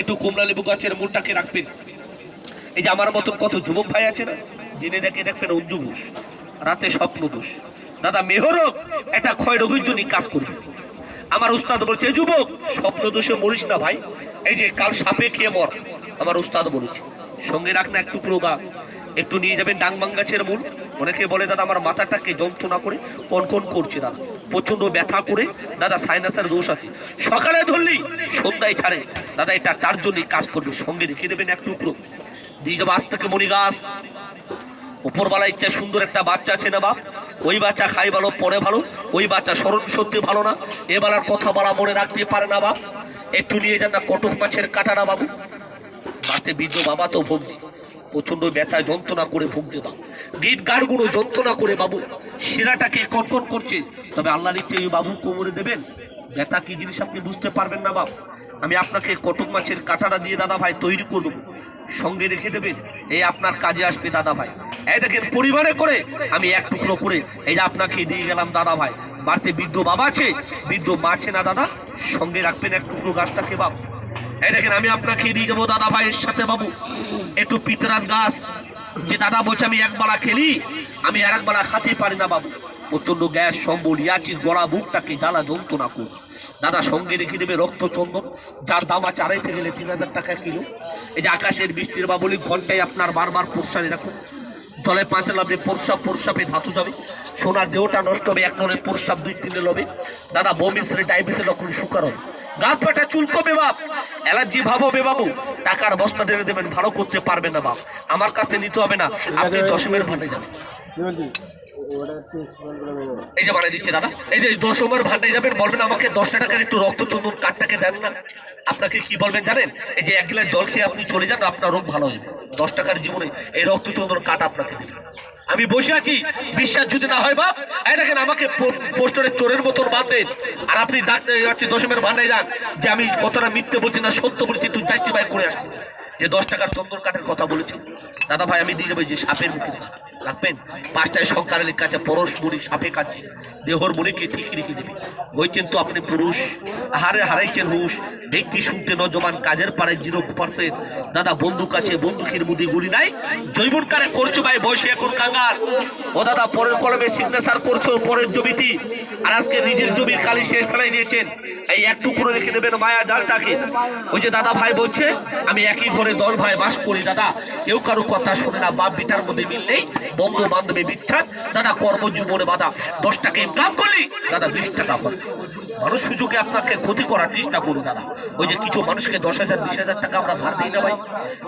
একটু কমলা লেবু গাছের মূলটাকে রাখবেন। এই যে আমার মতন কত যুবক ভাই আছে না দিনে দেখে দেখবেন অঞ্জু রাতে স্বপ্ন দোষ। দাদা মেহরব একটা ক্ষয় রোগীর জন্য কাজ করবে। আমার উস্তাদ বলছে যুবক, স্বপ্ন দোষে মরিস না ভাই। এই যে কাল সাপে খেয়ে মর। আমার উস্তাদ বলেছে, সঙ্গে রাখ না একটু টুকরো গাছ একটু নিয়ে যাবেন ডাংবাং গাছের মূল। অনেকে বলে, দাদা, আমার মাথাটাকে যন্ত্রণা করে কন কন করছে দাদা। প্রচণ্ড ব্যথা করে দাদা সাইনাসের দোষ আছে। সকালে ধরলি সন্ধ্যায় ছাড়ে। দাদা, এটা তার জন্যই কাজ করবে। সঙ্গে রেখে দেবেন এক টুকরো। দিয়ে যাব আজ থেকে মণি গাছ উপরবেলা ইচ্ছা সুন্দর একটা বাচ্চা আছে না বাপ? ওই বাচ্চা খাই ভালো, পরে ভালো। ওই বাচ্চা স্মরণ সত্যি ভালো না। এবেলার কথা বলা মনে রাখতে পারে না বাপ। একটু নিয়ে যান না কটক মাছের কাটা না বাবু। বাতে বৃদ্ধ বাবা তো ভুগছে প্রচণ্ড ব্যথা, যন্ত্রণা করে ভুগছে বাবু। গাড়গুলো যন্ত্রণা করে বাবু। শিরাটাকে কটকট করছে। তবে আল্লাহর ইচ্ছে ওই বাবু কোমরে দেবেন? ব্যথা কি জিনিস আপনি বুঝতে পারবেন না, বাবু? আমি আপনাকে কটক মাছের কাটাটা দিয়ে দাদা ভাই তৈরি করে দেবো সঙ্গে রেখে দেবেন? এই আপনার কাজে আসবে দাদা ভাই এই দেখেন পরিবারে করে আমি এক টুকরো করে এই যে আপনাকে দিয়ে গেলাম দাদা ভাই বাড়িতে বৃদ্ধ বাবা আছে? বৃদ্ধ মা আছে না দাদা? সঙ্গে রাখবেন এক টুকরো গাছটাকে বাপ এই দেখেন, আমি আপনাকে দিয়ে যাব দাদা ভাইয়ের সাথে বাবু। একটু পিতরাত গাছ। যে দাদা বলছে, আমি একবেলা খেলি, আমি আর একবেলা খাতে পারি না বাবু। প্রচণ্ড গ্যাস, সম্বল ইয়াচির গলা বুকটাকে জ্বালা, যন্ত্রণা করবে দাদা সঙ্গে রেখে দেবে রক্ত চন্দন যার দাম আছে আড়াইতে গেলে তিন হাজার টাকা কিলো। এই যে আকাশের বৃষ্টির বা বলি ঘন্টায় আপনার বারবার প্রসারে রাখুন জলে পাঁচে লাভে প্রস্রাব প্রস্রাবে ধাতু যাবে। সোনার দেহটা নষ্ট হবে, এক নলে প্রস্রাব দুই তিনে লবে। দাদা বমি শ্রী ডায়াবেটিসের লক্ষণ সুকার হবে গাছ পাটা চুলকবে বাপ। অ্যালার্জি ভাব হবে বাবু। টাকার বস্তা টেনে দেবেন, ভালো করতে পারবেন না বাপ। আমার কাছে নিতে হবে না। আপনি দশমের ভাটে যাবেন। এই যে বানিয়ে দিচ্ছে দাদা। এই যে দশমের ভান্ডে যাবেন, বলবেন আমাকে দশটা টাকার একটু রক্ত চন্দন কাঠটাকে দেন না। আপনাকে কি বলবেন জানেন? এই যে এক গিলাস জল খেয়ে আপনি চলে যান, আপনার রোগ ভালো হয়ে যাবে দশ টাকার জীবনে এই রক্ত চন্দন কাঠ আপনাকে দেবে। আমি বসে আছি, বিশ্বাস যদি না হয় বাপ। এই দেখেন, আমাকে পোস্টারের চোরের মতন বাঁধেন আর আপনি যাচ্ছি, দশমের ভান্ডায় যান। যে আমি কতটা মিথ্যে বলছি না, সত্য বলছি একটু জাস্টিফাই করে আসবেন যে দশ টাকার চন্দন কাঠের কথা বলেছি। দাদা ভাই, আমি দিয়ে যাব যে সাপের মুখে। রাখবেন? পাঁচটায় সরকারের কাছে পরশ মুড়ি সাপে কাছে দেহর মুড়িকে ঠিক রেখে দেবে। হয়েছেন তো আপনি পুরুষ। হারে হারাইছেন হুশ। দেখতে শুনতে নজমান কাজের পারে জিরো পার্সেন্ট দাদা, বন্দুক আছে, বন্দুকের মুদি গুলি নাই। জৈবন কারে করছ ভাই, বয়সে এখন কাঙ্গাল ও দাদা, পরের কলমে সিগনেচার করছ, পরের জমিটি। আর আজকে নিজের জমির খালি শেষ ফেলাই দিয়েছেন। এই এক টুকরো রেখে দেবেন মায়া জালটাকে। ওই যে দাদা ভাই বলছে, আমি একই ঘরে দল ভাই বাস করি, দাদা। কেউ কারও কথা শোনে না, বাপ বিটার মধ্যে মিল নেই। বন্ধু বান্ধবী মিথ্যা। দাদা, কর্মজীবনে বাধা। দশ টাকা ইনকাম করলি, দাদা, বিশ টাকা হয় মানুষ সুযোগে আপনাকে ক্ষতি করার চেষ্টা করুন, দাদা। ওই যে কিছু মানুষকে দশ হাজার, বিশ হাজার টাকা আমরা ধার দিই না ভাই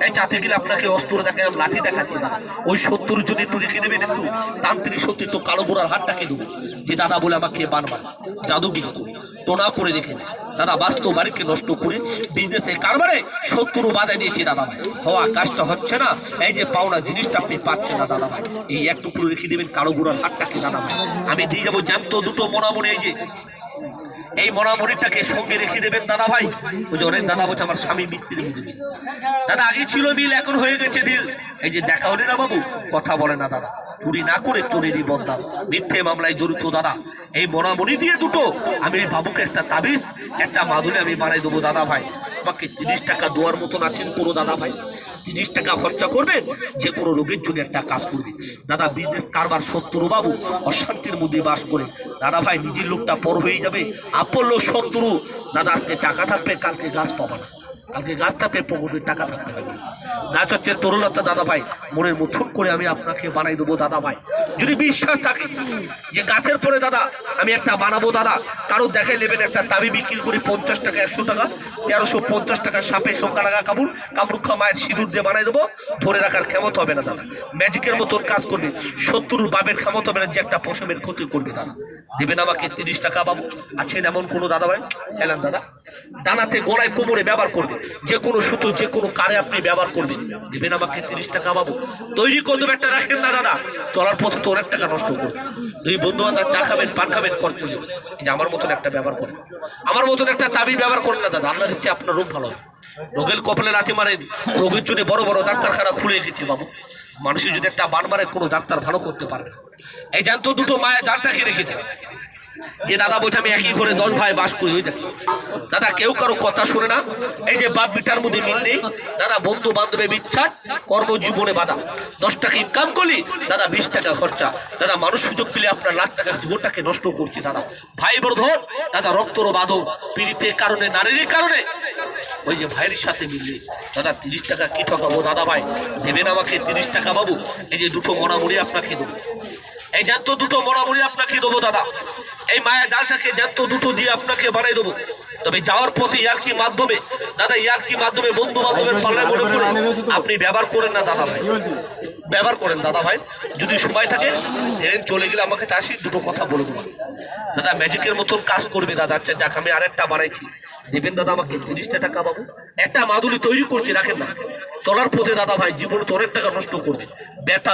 এই যাতে গেলে আপনাকে অস্ত্র দেখে লাঠি দেখাচ্ছি, দাদা। ওই সত্তর জন একটু রেখে দেবেন একটু। তান্ত্রিক সত্যি তো কালো গোড়ার হাতটাকে দেবো? যে দাদা বলে আমাকে বারবার জাদুগিরি করি টোনা করে রেখে দেয় দাদা, বাস্তব বাড়িকে নষ্ট করে বিজনেসে কারবারে শত্রু বাধা দিয়েছি, দাদা ভাই। হওয়া কাজটা হচ্ছে না, এই যে পাওনা জিনিসটা আপনি পাচ্ছেন না, দাদা ভাই। এই এক টুকরো রেখে দেবেন কালো গোড়ার হাতটাকে, দাদা ভাই। আমি দিয়ে যাব জানতো দুটো মনে মনে এই যে এই মরামরিটাকে সঙ্গে রেখে দেবেন দাদা ভাই। অনেক দাদা বলছে, আমার স্বামী মিস্ত্রি মিলে দাদা, আগে ছিল মিল, এখন হয়ে গেছে ডিল এই যে দেখা হলে না বাবু, কথা বলে না দাদা। চুরি না করে চোরেরই বদনাম। মিথ্যে মামলায় জড়িত দাদা। এই মরামরি দিয়ে দুটো। আমি এই বাবুকে একটা তাবিজ, একটা মাদুলে আমি বানাই দেবো দাদা ভাই। আমাকে তিরিশ টাকা দেওয়ার মতন আছেন কোনো দাদা ভাই। তিরিশ টাকা খরচা করবেন, যে কোনো রোগের জন্য একটা কাজ করবে দাদা বিজনেস কারবার সত্তর বাবু। অশান্তির মধ্যে বাস করে দাদা ভাই, নিজের লোকটা পর হয়ে যাবে। আপল্ল শত্রু দাদা, আজকে টাকা থাকবে, কালকে গাছ পাবা না। কালকে গাছ থাকবে পকেটে টাকা থাকবে না গাছ হচ্ছে তরুণতা দাদা ভাই মনের মথন করে আমি আপনাকে বানাই দেবো দাদা ভাই যদি বিশ্বাস থাকে যে গাছের পরে দাদা আমি একটা বানাবো দাদা, কারও দেখে নেবেন একটা তাবি বিক্রি করি পঞ্চাশ টাকা, একশো টাকা, তেরোশো পঞ্চাশ টাকা সাপে সংখ্যা লাগা কাপড় কামরুক্ষা মায়ের সিঁদুর দিয়ে বানাই দেবো। ধরে রাখার ক্ষমতা হবে না দাদা। ম্যাজিকের মতন কাজ করবে। শত্রুর বাপের ক্ষমতা হবে না যে একটা পশমের ক্ষতি করবে দাদা। দেবেন আমাকে তিরিশ টাকা বাবু। আছেন এমন কোনো দাদা ভাই এলাম দাদা। ডানাতে গোড়ায় কোমরে ব্যবহার করবে। যে কোনো সুতো, যে কোনো কারে আপনি ব্যবহার করবেন। দেবেন আমাকে তিরিশ টাকা বাবু। তৈরি কদম একটা রাখেন না দাদা। চলার পথে তো অনেক টাকা নষ্ট করবে। দুই বন্ধু বান্ধব চা খাবেন, পান খাবেন খরচ যাবে। এই যে আমার মতন একটা ব্যবহার করেন। আমার মতন একটা তাবি ব্যবহার করেন না দাদা। আল্লাহর ইচ্ছে আপনার রোগ ভালো রোগের কপালে লাথি মারেন। রোগের জন্য বড় বড় ডাক্তারখানা খুলে রেখেছে বাবু। মানুষের যদি একটা বান মারে, কোনো ডাক্তার ভালো করতে পারবে এই জানতো দুটো মায়া জালটাকে রেখে দেবে যে দাদা বলছে, আমি একই করে দশ ভাই বাস করি, ওই দাদা, কেউ কারও কথা শুনে না। এই যে বাপ বিটার মধ্যে মিল নেই। দাদা বন্ধু বান্ধবে বিচ্ছাদ, কর্মজীবনে বাধা। দশ টাকা ইনকাম করলি, দাদা, বিশ টাকা খরচা। দাদা, মানুষ সুযোগ পেলে আপনার লাখ টাকার জীবনটাকে নষ্ট করছে, দাদা। ভাই বর্ধন দাদা রক্তর বাঁধন পীড়িতের কারণে, নারীর কারণে। ওই যে ভাইয়ের সাথে মিললে দাদা, তিরিশ টাকা কি ঠকাবো, দাদা ভাই? দেবেন আমাকে তিরিশ টাকা বাবু? এই যে দুটো মোড়ামুড়ি আপনাকে দেবো। এই জ্যান্ত দুটো মোড়ামুড়ি আপনাকে দেবো, দাদা। এই মায়া জালটাকে জ্যান্ত দুটো দিয়ে আপনাকে বানাই দেবো। তবে যাওয়ার পথে ইয়ার কি মাধ্যমে? দাদা ইয়ার কি মাধ্যমে বন্ধু বান্ধবের পাল্লায় মনে করে? আপনি ব্যবহার করেন না দাদা ভাই। ব্যবহার করেন দাদা ভাই। যদি সময় থাকে ট্রেন চলে গেলে আমাকে চাষি দুটো কথা বলে দেবো। দাদা ম্যাজিকের মতন কাজ করবে দাদা। আচ্ছা যাক আমি আরেকটা বানাইছি দেবেন দাদা আমাকে তিরিশটা টাকা পাবো একটা মাদুলি তৈরি করছি রাখেন না। চলার পথে দাদা ভাই জীবনে তো অনেক টাকা নষ্ট করবে। ব্যথা